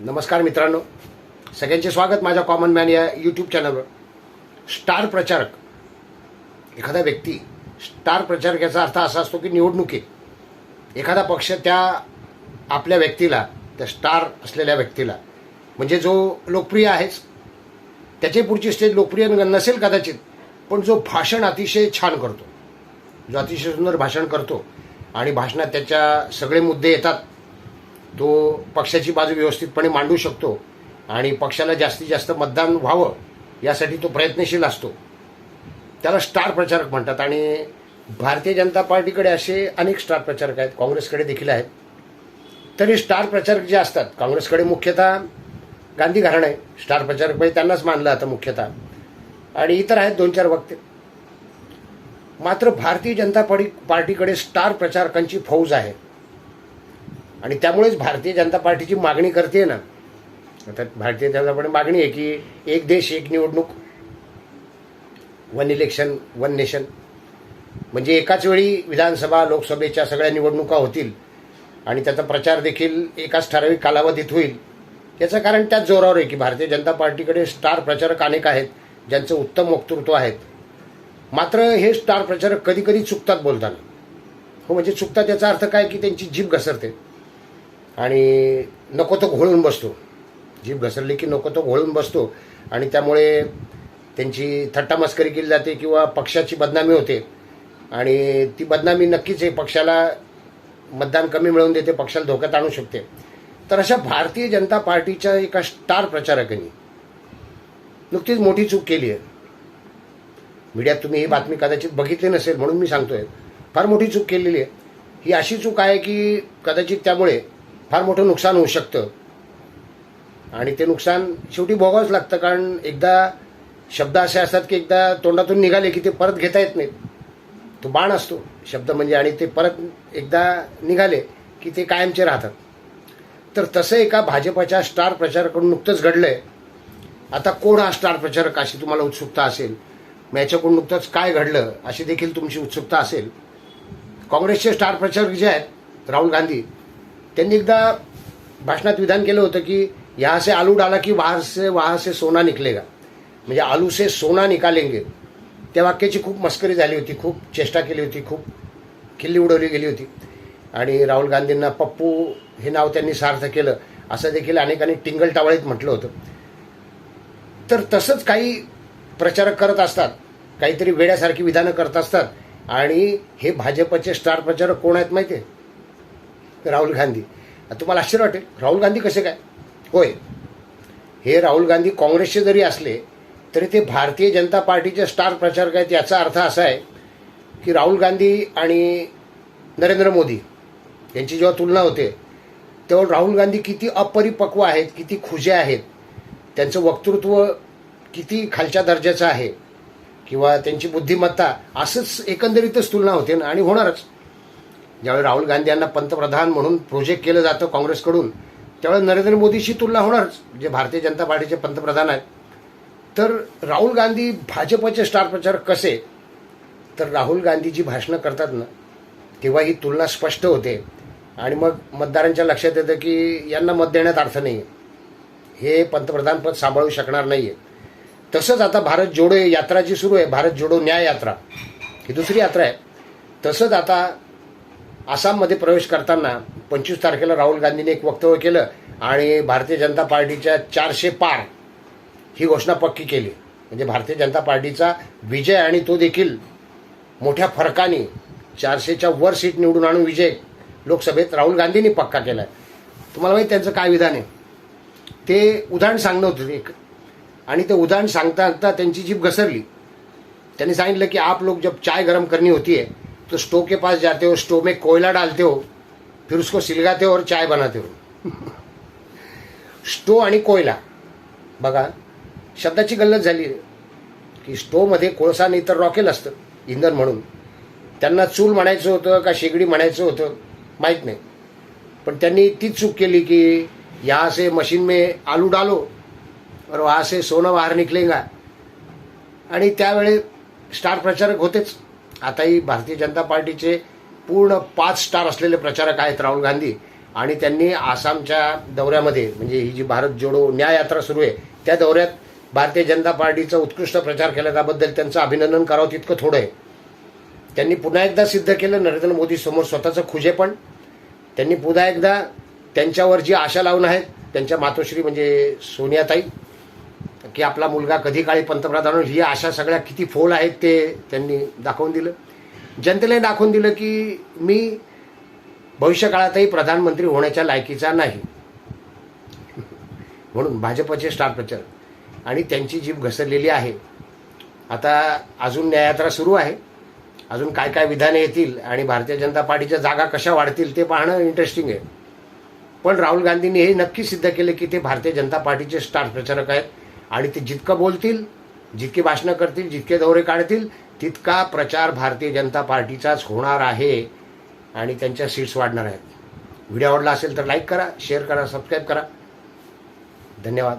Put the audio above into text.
नमस्कार मित्रांनो. सगळ्यांचे स्वागत माझ्या कॉमन मॅन या यूट्यूब चॅनलवर स्टार प्रचारक. एखादा व्यक्ती स्टार प्रचारक याचा अर्थ असा असतो की निवडणुकीत एखादा पक्ष त्या आपल्या व्यक्तीला त्या स्टार असलेल्या व्यक्तीला म्हणजे जो लोकप्रिय आहेच. त्याची पुढची स्टेज लोकप्रिय नसेल कदाचित पण जो भाषण अतिशय छान करतो. जो अतिशय सुंदर भाषण करतो आणि भाषणात त्याच्या सगळे मुद्दे येतात. तो पक्षाची बाजू व्यवस्थितपणे मांडू शकतो आणि पक्षाला जास्तीत जास्त मतदान व्हावं यासाठी तो प्रयत्नशील असतो. त्याला स्टार प्रचारक म्हणतात आणि भारतीय जनता पार्टीकडे असे अनेक स्टार प्रचारक आहेत काँग्रेसकडे देखील आहेत. तरी स्टार प्रचारक जे असतात काँग्रेसकडे मुख्यतः गांधी घराणं आहे स्टार प्रचारक म्हणजे त्यांनाच मानलं जातं मुख्यतः. आणि इतर आहेत दोन चार वक्ते. मात्र भारतीय जनता पार्टी पार्टीकडे स्टार प्रचारकांची फौज आहे. आणि त्यामुळेच भारतीय जनता पार्टीची मागणी करते ना. आता भारतीय जनता पार्टी मागणी आहे की एक देश एक निवडणूक वन इलेक्शन वन नेशन म्हणजे एकाच वेळी विधानसभा लोकसभेच्या सगळ्या निवडणुका होतील आणि त्याचा प्रचार देखील एकाच ठराविक कालावधीत होईल. याचं कारण त्याच जोरावर आहे की भारतीय जनता पार्टीकडे स्टार प्रचारक अनेक आहेत ज्यांचं उत्तम वक्तृत्व आहेत. मात्र हे स्टार प्रचारक कधी कधी चुकतात बोलताना. हो म्हणजे चुकतात याचा अर्थ काय की त्यांची जीभ घसरते. आणि नको तो घोळून बसतो. जीभ घसरली की नको तो घोळून बसतो. आणि त्यामुळे त्यांची थट्टामस्करी केली जाते किंवा पक्षाची बदनामी होते. आणि ती बदनामी नक्कीच आहे पक्षाला मतदान कमी मिळवून देते पक्षाला धोक्यात आणू शकते. तर अशा भारतीय जनता पार्टीच्या एका स्टार प्रचारकांनी नुकतीच मोठी चूक केली आहे. मीडियात तुम्ही ही बातमी कदाचित बघितली नसेल म्हणून मी सांगतोय. फार मोठी चूक केलेली आहे. ही अशी चूक आहे की कदाचित त्यामुळे फार मोठं नुकसान होऊ शकतं. आणि ते नुकसान शेवटी भोगावंच लागतं कारण एकदा शब्द असे असतात की एकदा तोंडातून निघाले की ते परत घेता येत नाहीत. तो बाण असतो शब्द म्हणजे आणि ते परत एकदा निघाले की ते कायमचे राहतात. तर तसं एका भाजपाच्या स्टार प्रचारकडून नुकतंच घडलंय. आता कोण हा स्टार प्रचारक अशी तुम्हाला उत्सुकता असेल? मग याच्याकडून नुकतंच काय घडलं अशी देखील तुमची उत्सुकता असेल? काँग्रेसचे स्टार प्रचारक जे आहेत राहुल गांधी त्यांनी एकदा भाषणात विधान केलं होतं की यहाँ से आलू डाला की वहाँ से वहाँ से सोना निकलेगा. म्हणजे आलूसे सोना निकालेंगे. त्या वाक्याची खूप मस्करी झाली होती खूप चेष्टा केली होती खूप खिल्ली उडवली गेली होती. आणि राहुल गांधींना पप्पू हे नाव त्यांनी सार्थ केलं असं देखील अनेकांनी टिंगल टावळीत म्हटलं होतं. तर तसंच काही प्रचारक करत असतात काहीतरी वेड्यासारखी विधानं करत असतात. आणि हे भाजपचे स्टार प्रचारक कोण आहेत माहिती आहे राहुल गांधी. तुम्हाला आश्चर्य वाटेल राहुल गांधी कसे काय? होय. हे राहुल गांधी काँग्रेसचे जरी असले तरी ते भारतीय जनता पार्टीचे स्टार प्रचारक आहेत. याचा अर्थ असा आहे की राहुल गांधी आणि नरेंद्र मोदी यांची जेव्हा तुलना होते तेव्हा राहुल गांधी किती अपरिपक्व आहेत किती खुजे आहेत त्यांचं वक्तृत्व किती खालच्या दर्जाचं आहे किंवा त्यांची बुद्धिमत्ता असंच एकंदरीतच तुलना होते ना आणि होणारच. ज्यावेळी राहुल गांधी यांना पंतप्रधान म्हणून प्रोजेक्ट केलं जातं काँग्रेसकडून त्यावेळेस नरेंद्र मोदीशी तुलना होणारच जे भारतीय जनता पार्टीचे पंतप्रधान आहेत. तर राहुल गांधी भाजपचे स्टार प्रचारक कसे? तर राहुल गांधी जी भाषणं करतात ना तेव्हा ही तुलना स्पष्ट होते. आणि मग मतदारांच्या लक्षात येतं की यांना मत देण्यात अर्थ नाही आहे हे पंतप्रधानपद सांभाळू शकणार नाही आहे तसंच आता भारत जोडो यात्रा जी सुरू आहे. भारत जोडो न्याय यात्रा. ही दुसरी यात्रा आहे. तसंच आता आसाममध्ये प्रवेश करताना पंचवीस तारखेला राहुल गांधींनी एक वक्तव्य केलं आणि भारतीय जनता पार्टीच्या चारशे पार ही घोषणा पक्की केली. म्हणजे भारतीय जनता पार्टीचा विजय आणि तो देखील मोठ्या फरकाने चारशेच्या वर सीट निवडून आणून विजय लोकसभेत राहुल गांधींनी पक्का केला आहे तुम्हाला माहिती त्यांचं काय विधान आहे? ते उदाहरण सांगणं होतं एक. आणि ते उदाहरण सांगता सांगता त्यांची जीभ घसरली. त्यांनी सांगितलं की आप लोक जब चाय गरम करणी होती है तो स्टोव के पास जाते हो स्टोव में कोयला डालते हो फिर उसको सिलगाते हो और चाय बनाते हो। स्टोव आणि कोयला. बघा शब्दाची गल्लत झाली की स्टोवमध्ये कोळसा नाही तर रॉकेल असतं इंधन म्हणून. त्यांना चूल म्हणायचं होतं का शेगडी म्हणायचं होतं माहीत नाही. पण त्यांनी तीच चूक केली की यहाँ से मशीन में आलू डालो और वहाँ से सोनं बाहेर निकलेगा. आणि त्यावेळी स्टार प्रचारक होतेच. आताही भारतीय जनता पार्टीचे पूर्ण पाच स्टार असलेले प्रचारक आहेत राहुल गांधी. आणि त्यांनी आसामच्या दौऱ्यामध्ये म्हणजे ही जी भारत जोडो न्याय यात्रा सुरू आहे त्या दौऱ्यात भारतीय जनता पार्टीचा उत्कृष्ट प्रचार केला त्याबद्दल त्यांचं अभिनंदन करावं तितकं थोडं आहे. त्यांनी पुन्हा एकदा सिद्ध केलं नरेंद्र मोदी समोर स्वतःचं खुजेपण त्यांनी पुन्हा एकदा त्यांच्यावर जी आशा लावून आहेत त्यांच्या मातोश्री म्हणजे सोनियाताई की आपला मुलगा कधी काळी पंतप्रधान होईल ही आशा सगळ्या किती फोल आहेत ते त्यांनी दाखवून दिलं. जनतेने दाखवून दिलं की मी भविष्यकाळातही प्रधानमंत्री होण्याच्या लायकीचा नाही. म्हणून भाजपचे स्टार प्रचारक आणि त्यांची जीभ घसरलेली आहे. आता अजून न्यायात्रा सुरू आहे. अजून काय काय विधाने येतील आणि भारतीय जनता पार्टीच्या जागा कशा वाढतील ते पाहणं इंटरेस्टिंग आहे. पण राहुल गांधींनी हे नक्की सिद्ध केले की ते भारतीय जनता पार्टीचे स्टार प्रचारक आहेत. आणि ते जितकं बोलतील जितकी भाषणं करतील जितके दौरे काढतील तितका प्रचार भारतीय जनता पार्टीचाच होणार आहे आणि त्यांच्या सीट्स वाढणार आहेत. व्हिडिओ आवडला असेल तर लाईक करा शेअर करा सबस्क्राईब करा. धन्यवाद.